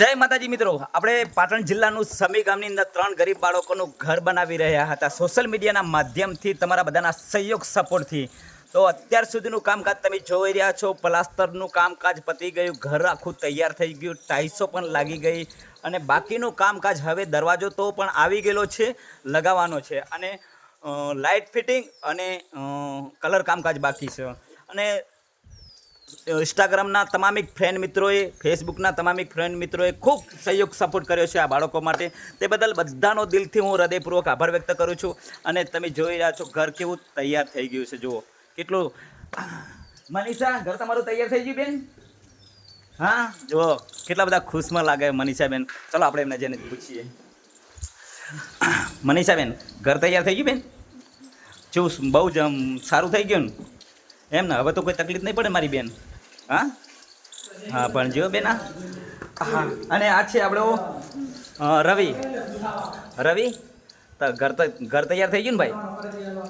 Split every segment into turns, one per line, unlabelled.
જય માતાજી મિત્રો. આપણે પાટણ જિલ્લાનું સમી ગામની અંદર ત્રણ ગરીબ બાળકોનું ઘર બનાવી રહ્યા હતા. સોશિયલ મીડિયાના માધ્યમથી તમારા બધાના સહયોગ, સપોર્ટથી. તો અત્યાર સુધીનું કામકાજ તમે જોઈ રહ્યા છો. પ્લાસ્ટરનું કામકાજ પતી ગયું. ઘર આખું તૈયાર થઈ ગયું. ટાઇલ્સો પણ લાગી ગઈ અને બાકીનું કામકાજ હવે દરવાજો તો પણ આવી ગયેલો છે, લગાવવાનો છે. અને લાઇટ ફિટિંગ અને કલર કામકાજ બાકી છે. અને ઇન્સ્ટાગ્રામના તમામિક ફ્રેન્ડ મિત્રોએ ફેસબુકના તમામિક ફ્રેન્ડ મિત્રોએ ખૂબ સહયોગ સપોર્ટ કર્યો છે આ બાળકો માટે. તે બદલ બધાનો દિલથી હું હૃદયપૂર્વક આભાર વ્યક્ત કરું છું. અને તમે જોઈ રહ્યા છો, ઘર કેવું તૈયાર થઈ ગયું છે, જુઓ. કેટલું મનીષા, ઘર તમારું તૈયાર થઈ ગયું, બેન? હા, જુઓ, કેટલા બધા ખુશમાં લાગે મનીષાબેન. ચલો, આપણે એમને જઈને પૂછીએ. મનીષાબેન, ઘર તૈયાર થઈ ગયું, બેન? જો બહુ જ સારું થઈ ગયું ને. એમ ને, હવે તો કોઈ તકલીફ નહીં પડે મારી બેન. હા? હા, પણ જો બેન હા, અને આ છે આપણો રવિ. રવિ? તો ઘર તો ઘર તૈયાર થઈ ગયું ને ભાઈ?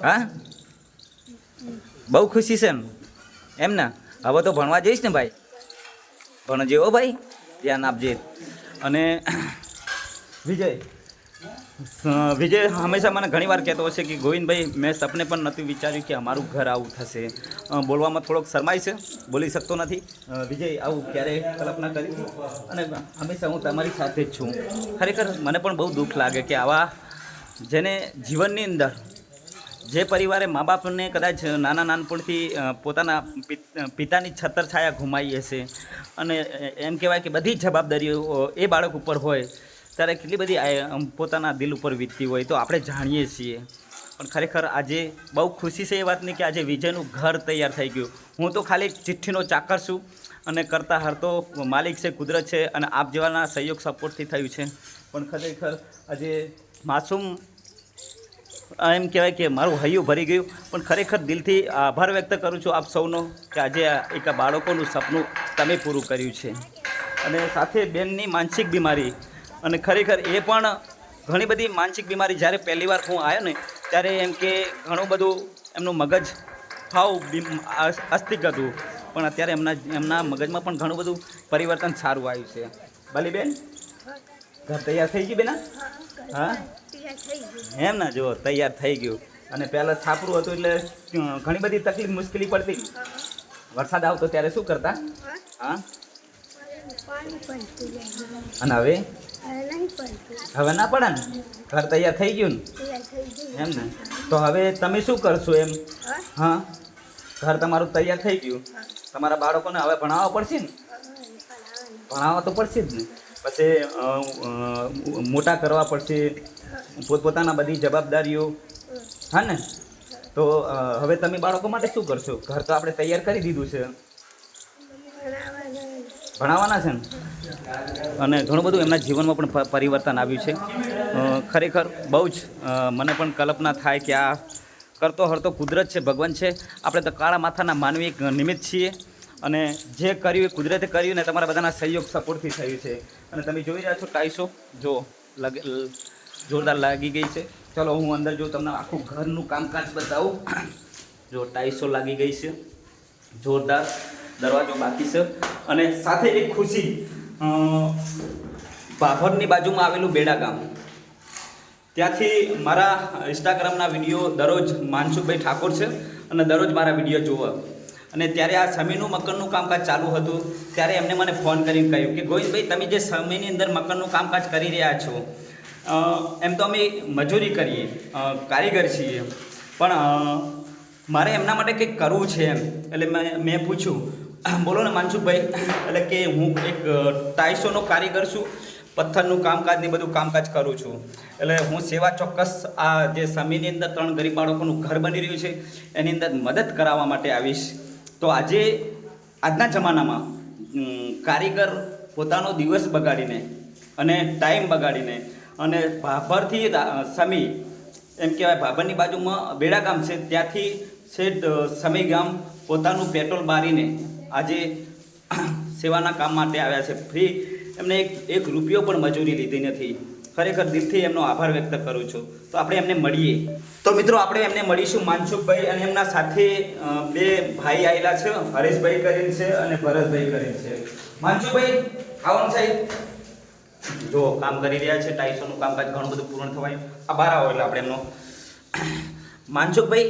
હા? બહુ ખુશી છે એમ ને? હવે તો ભણવા જઈશ ને ભાઈ. ભણજે હો ભાઈ, ધ્યાન આપજે. અને વિજય વિજય હંમેશા મને ઘણીવાર કહેતો હશે કે ગોવિંદભાઈ, મેં સપને પણ નથી વિચાર્યું કે અમારું ઘર આવું થશે. બોલવામાં થોડોક શરમાય છે, બોલી શકતો નથી. વિજય આવું ક્યારેય કલ્પના કરી? અને હંમેશા હું તમારી સાથે જ છું. ખરેખર મને પણ બહુ દુઃખ લાગે કે આવા જેને જીવનની અંદર જે પરિવારે મા બાપને કદાચ નાના નાનપણથી પોતાના પિત- પિતાની છત્રછાયા ઘુમાવી હશે. અને એમ કહેવાય કે બધી જવાબદારીઓ એ બાળક ઉપર હોય. ત્યારે કેટલી બધી પોતાના દિલ ઉપર વીતતી હોય તો આપણે જાણીએ છીએ. પણ ખરેખર આજે બહુ ખુશી છે એ વાતની કે આજે વિજયનું ઘર તૈયાર થઈ ગયું. હું તો ખાલી ચિઠ્ઠીનો ચાકર છું અને કરતા હરતો માલિક છે, કુદરત છે અને આપ જેવાના સહયોગ સપોર્ટથી થયું છે. પણ ખરેખર આજે માસૂમ એમ કહેવાય કે મારું હૈયું ભરી ગયું. પણ ખરેખર દિલથી આભાર વ્યક્ત કરું છું આપ સૌનો કે આજે એક બાળકોનું સપનું તમે પૂરું કર્યું છે. અને સાથે બેનની માનસિક બીમારી અને ખરેખર એ પણ ઘણી બધી માનસિક બીમારી જ્યારે પહેલી વાર હું આવ્યો ને ત્યારે એમ કે ઘણું બધું એમનું મગજ હાવ અસ્તિક હતું. પણ અત્યારે એમના એમના મગજમાં પણ ઘણું બધું પરિવર્તન સારું આવ્યું છે. ભલી બેન ઘર તૈયાર થઈ ગઈ બેના? હા? એમ ના જો તૈયાર થઈ ગયું. અને પહેલાં છાપરું હતું એટલે ઘણી બધી તકલીફ મુશ્કેલી પડતી. વરસાદ આવતો ત્યારે શું કરતા? હા. અને હવે? હવે ના પડે ને? ઘર તૈયાર થઈ ગયું ને? એમ ને? તો હવે તમે શું કરશો એમ? હા? ઘર તમારું તૈયાર થઈ ગયું. તમારા બાળકોને હવે ભણાવવા પડશે ને? ભણાવવા તો પડશે જ ને. પછી મોટા કરવા પડશે. પોતપોતાના બધી જવાબદારીઓ. હા ને? તો હવે તમે બાળકો માટે શું કરશો? ઘર તો આપણે તૈયાર કરી દીધું છે. ભણાવવાના છે ને? અને ઘણું બધું એમના જીવનમાં પણ પરિવર્તન આવ્યું છે. ખરેખર બહુ જ મને પણ કલ્પના થાય કે આ કરતો હરતો કુદરત છે, ભગવાન છે. આપણે તો કાળા માથાના માનવી નિમિત્ત છીએ. અને જે કર્યું એ કુદરતે કર્યું ને તમારા બધાના સહયોગ સપોર્ટથી થયું છે. અને તમે જોઈ રહ્યા છો ટાઈસો. જો લગે જોરદાર લાગી ગઈ છે. ચલો, હું અંદર જો તમને આખું ઘરનું કામકાજ બતાવું. જો ટાઈસો લાગી ગઈ છે. જોરદાર દરવાજો બાકી છે. અને સાથે એક ખુશી. ભાભરની બાજુમાં આવેલું બેડા ગામ. ત્યાંથી મારા ઇન્સ્ટાગ્રામના વીડિયો દરરોજ માનસુખભાઈ ઠાકોર છે અને દરરોજ મારા વીડિયો જોવા. અને ત્યારે આ સમીનું મકાનનું કામકાજ ચાલુ હતું. ત્યારે એમને મને ફોન કરીને કહ્યું કે, ગોવિંદભાઈ, તમે જે સમયની અંદર મકાનનું કામકાજ કરી રહ્યા છો એમ તો અમે મજૂરી કરીએ કારીગર છીએ. પણ મારે એમના માટે કંઈક કરવું છે એમ. એટલે મેં મેં પૂછ્યું બોલો ને માનસુખભાઈ. એટલે કે હું એક ટાઈસોનો કારીગર છું, પથ્થરનું કામકાજ ને બધું કામકાજ કરું છું. એટલે હું સેવા ચોક્કસ આ જે સમીની અંદર ત્રણ ગરીબ બાળકોનું ઘર બની રહ્યું છે, એની અંદર મદદ કરાવવા માટે આવીશ. તો આજે, આજના જમાનામાં કારીગર પોતાનો દિવસ બગાડીને અને ટાઈમ બગાડીને અને ભાભરથી સમી, એમ કહેવાય ભાભરની બાજુમાં બેડા ગામ છે, ત્યાંથી છે સમી ગામ પોતાનું પેટ્રોલ બારીને આજે સેવાના કામ માટે આવ્યા છે. ફ્રી એમને એક એક રૂપિયો પણ મજૂરી લીધી નથી. ખરેખર દિલથી એમનો આભાર વ્યક્ત કરું છું. તો આપણે એમને મળીએ. તો મિત્રો, આપણે એમને મળીશું માનસુખભાઈ અને એમના સાથે બે ભાઈ આવેલા છે, હરેશભાઈ કરીને છે અને ભરતભાઈ કરીને છે. માનસુખભાઈ ખાવાનું સાહેબ. જો કામ કરી રહ્યા છે ટાઈસોનું કામકાજ ઘણું બધું પૂર્ણ થવાય. આ બાર આવો એટલે આપણે એમનો. માનસુખભાઈ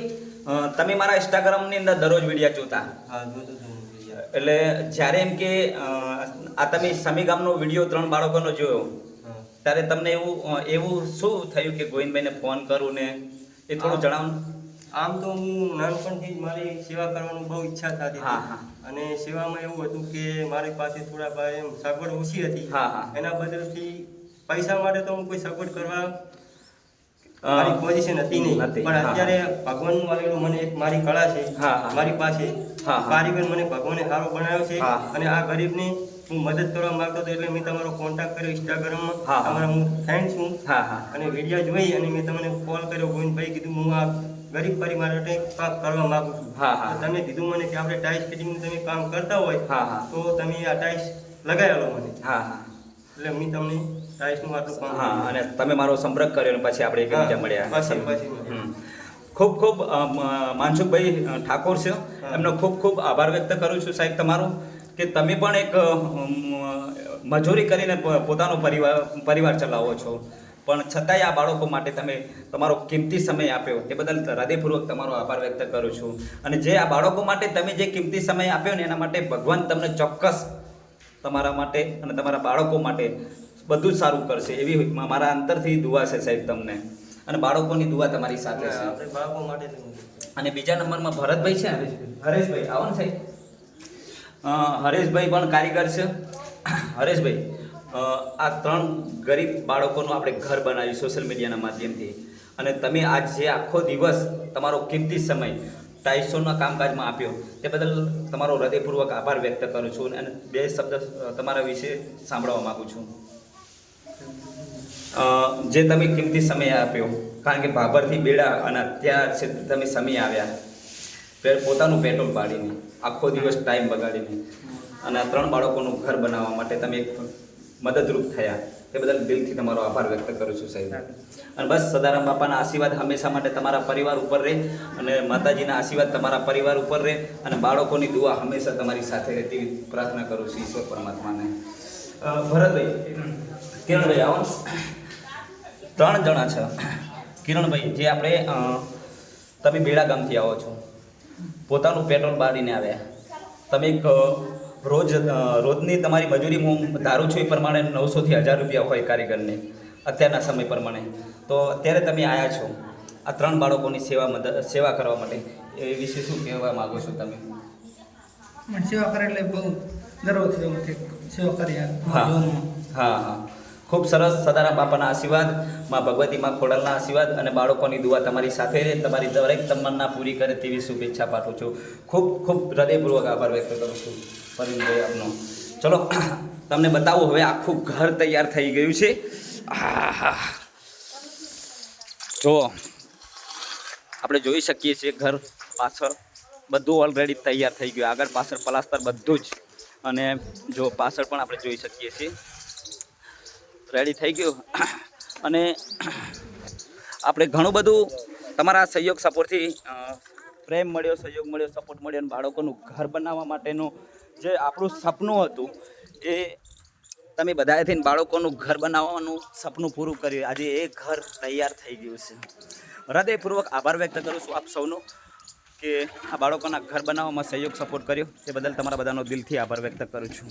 તમે મારા ઇન્સ્ટાગ્રામની અંદર દરરોજ વિડીયા જોતા. એટલે જ્યારે એમ કે આ તમે સમી ગામનો વીડિયો ત્રણ બાળકોનો જોયો ત્યારે તમને એવું એવું શું થયું કે ગોવિંદભાઈને ફોન કરું ને એ થોડું જણાવો
આમ તો હું નાનપણથી જ મારી સેવા કરવાની બહુ ઈચ્છા થતી
હા,
હતી. અને સેવામાં એવું હતું કે મારી પાસે થોડા એમ સગવડ ઓછી હતી
હા, હા.
એના બદલથી પૈસા માટે તો હું કોઈ સગવડ કરવા મારી પોઝિશન હતી નહીં. પણ અત્યારે ભગવાન આવેલું મને એક મારી કળા છે. મારી પાસે. કારીગર મને ભગવાને સારો બનાવ્યો છે. અને આ ગરીબને હું મદદ કરવા માંગતો હતો એટલે મેં તમારો કોન્ટેક્ટ કર્યો ઇન્સ્ટાગ્રામમાં
માં. હા.
તમારા હું ફ્રેન્ડ છું
હા હા.
અને વીડિયો જોઈ અને મેં તમને કોલ કર્યો. ગોવિંદભાઈ કીધું હું આ ગરીબ પરિવાર માટે કામ કરવા માંગુ છું.
હા, હા.
તો તમે કીધું મને કે આપણે ટાઈસ ફિટિંગનું તમે કામ કરતા હોય. તો તમે આ ટાઇલ્સ લગાવેલો મને.
હા હા.
એટલે મેં તમને
હા અને તમે મારો સંપર્ક કર્યો અને પછી આપણે એકબીજા મળ્યા. ખૂબ ખૂબ માનસુખભાઈ ઠાકોર છે. એમનો ખૂબ ખૂબ આભાર વ્યક્ત કરું છું સાહેબ તમારો કે તમે પણ એક મજૂરી કરીને પોતાનો પરિવાર પરિવાર ચલાવો છો. પણ છતાંય આ બાળકો માટે તમે તમારો કિંમતી સમય આપ્યો. તે બદલ હૃદયપૂર્વક તમારો આભાર વ્યક્ત કરું છું. અને જે આ બાળકો માટે તમે જે કિંમતી સમય આપ્યો ને એના માટે ભગવાન તમને ચોક્કસ તમારા માટે અને તમારા બાળકો માટે બધું જ સારું કરશે. એવી મારા અંતરથી દુઆ છે સાહેબ તમને. અને બાળકોની દુઆ તમારી સાથે છે.
બાળકો માટે
અને બીજા નંબરમાં ભરતભાઈ છે? હરેશભાઈ. આવો ને સાહેબ. હરેશભાઈ પણ કારીગર છે. હરેશભાઈ આ ત્રણ ગરીબ બાળકોનું આપણે ઘર બનાવ્યું સોશિયલ મીડિયાના માધ્યમથી. અને તમે આજ જે આખો દિવસ તમારો કિંમતી સમય ટાઈસોના કામકાજમાં આપ્યો તે બદલ તમારો હૃદયપૂર્વક આભાર વ્યક્ત કરું છું અને બે શબ્દ તમારા વિશે સાંભળવા માગું છું. જે તમે કિંમતી સમય આપ્યો, કારણ કે ભાભરથી બેડા અને અત્યાર છે તમે સમય આવ્યા પોતાનું પેટ્રોલ પાડીને, આખો દિવસ ટાઈમ બગાડીને, અને ત્રણ બાળકોનું ઘર બનાવવા માટે તમે એક મદદરૂપ થયા. તે બદલ દિલથી તમારો આભાર વ્યક્ત કરું છું, સાહેબ. અને બસ, સદારામ બાપાના આશીર્વાદ હંમેશા માટે તમારા પરિવાર ઉપર રહે, અને માતાજીના આશીર્વાદ તમારા પરિવાર ઉપર રહે, અને બાળકોની દુઆ હંમેશા તમારી સાથે રહે તેવી પ્રાર્થના કરું છું ઈશ્વર પરમાત્માને. ભરતભાઈ કિરણભાઈ આવો. ત્રણ જણા છે. કિરણભાઈ જે આપણે તમે બેડા ગામથી આવો છો. પોતાનું પેટ્રોલ બાળીને આવ્યા. તમે એક રોજ રોજની તમારી મજૂરી હું ધારું છું એ પ્રમાણે નવસોથી હજાર રૂપિયા હોય કારીગરને અત્યારના સમય પ્રમાણે. તો અત્યારે તમે આવ્યા છો. આ ત્રણ બાળકોની સેવા મદદ સેવા કરવા માટે એ વિશે શું કહેવા માગો છો તમે?
સેવા કરે એટલે બહુ ગર્વ થયો સેવા કરી
હા. હા હા. ખૂબ સરસ સદારામ બાપાના આશીર્વાદ, માં ભગવતી ખોડલના આશીર્વાદ અને બાળકોની દુઆ તમારી સાથે રહે. તમારી દરેક તમન્ના પૂરી કરે તેવી શુભેચ્છા પાઠવું છું. ખૂબ ખૂબ હૃદયપૂર્વક આભાર વ્યક્ત કરું છું પરિણભાઈ આપનો. ચલો, તમને બતાવું, હવે આખું ઘર તૈયાર થઈ ગયું છે. જો આપણે જોઈ શકીએ છીએ ઘર પાછળ બધું ઓલરેડી તૈયાર થઈ ગયું. આગળ પાછળ પલાસ્તર બધું જ. અને જો પાછળ પણ આપણે જોઈ શકીએ છીએ. રેડી થઈ ગયું. અને આપણે ઘણું બધું તમારા સહયોગ સપોર્ટથી પ્રેમ મળ્યો, સહયોગ મળ્યો સપોર્ટ મળ્યો અને બાળકોનું ઘર બનાવવા માટેનું જે આપણું સપનું હતું એ તમે બધાએ થઈને બાળકોનું ઘર બનાવવાનું સપનું પૂરું કર્યું. આજે એ ઘર તૈયાર થઈ ગયું છે. હૃદયપૂર્વક આભાર વ્યક્ત કરું છું આપ સૌનો કે આ બાળકોના ઘર બનાવવામાં સહયોગ સપોર્ટ કર્યો. તે બદલ તમારા બધાનો દિલથી આભાર વ્યક્ત કરું છું.